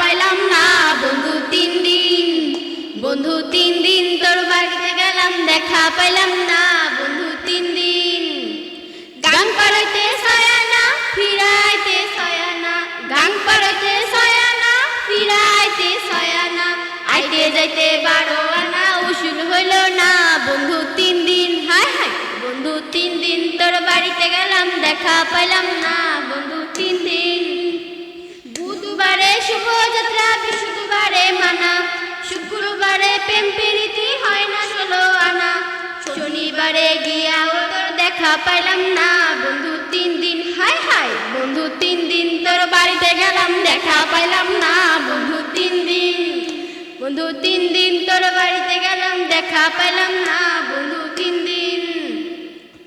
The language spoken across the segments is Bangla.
পাইলাম না। বন্ধু তিন দিন, বন্ধু তিন দিন তোর বাড়িতে গেলাম, দেখা পাইলাম না। বন্ধু তিন দিন, গান পাড়াইতে সয়ানা ফিরাইতে সয়ানা গান পাড়াইতে সয়ানা ফিরাইতে সয়ানা আইতে যাইতে বারো আনা উসুল হইল না। বন্ধু তিন দিন, হায় হায়, বন্ধু তিন দিন তোর বাড়িতে গেলাম, দেখা পাইলাম না। বন্ধু শুভযাত্রা, বৃহস্পতিবারে মানা। শুক্রবারে প্রেম প্রীতি হয় না ষোলো আনা। শনিবারে গিয়া তোর দেখা পাইলাম না। বন্ধু, তিন দিন, হায় হায়। বন্ধু, তিন দিন তোর বাড়িতে গেলাম, দেখা পাইলাম না। বন্ধু, তিন দিন, বন্ধু, তিন দিন তোর বাড়িতে গেলাম, দেখা পাইলাম না। বন্ধু, তিন দিন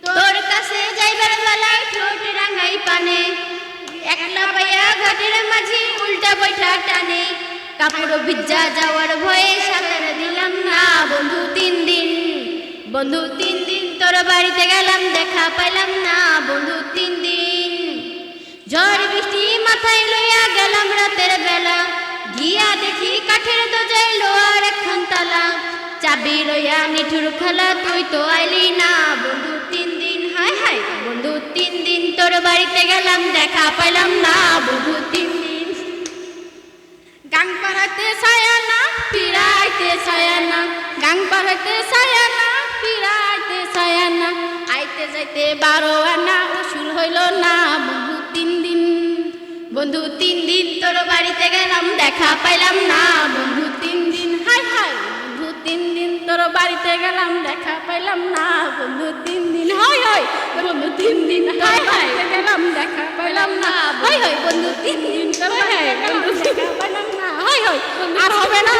তোর কাছে যাইবার বেলায় ঠোঁট রাঙাই পানে। ঘাটের মাঝে উল্টা বৈঠা টানে। কাপড় ভিজা যাওয়ার ভয়ে সাঁতার দিলাম না। বন্ধু তিন দিন, বন্ধু তিন দিন তোর বাড়িতে গেলাম, দেখা পাইলাম না। বন্ধু তিন দিন, ঝড় বৃষ্টি মাথায় লইয়া গেলাম রাতের বেলা। গিয়া দেখি কাঠের দরজায় লোয়ার এখন তালা। চাবি লইয়া নিঠুর খেলা, তুই তো আইলি না। বন্ধু তিন দিন, হায় হায়, বন্ধু তিন দিন তোর বাড়িতে গেলাম, দেখা পাইলাম না। সায়ানা গাং পাড়াতে সায়ানা ফিরাইতে সায়ানা আইতে যাইতে বারো আনা উসুল হইল না বন্ধু তিন দিন। বন্ধু তিন দিন তোর বাড়িতে গেলাম দেখা পাইলাম না বন্ধু তিন দিন হাই হাই। বন্ধু তিন দিন তোর বাড়িতে গেলাম দেখা পাইলাম না বন্ধু তিন দিন হয় হয় বন্ধু তিন দিন হাই হাই। গেলাম দেখা পাইলাম না হয় হয় বন্ধু তিন দিন তোর বাড়িতে গেলাম দেখা পাইলাম না হয় হয় আর হবে না।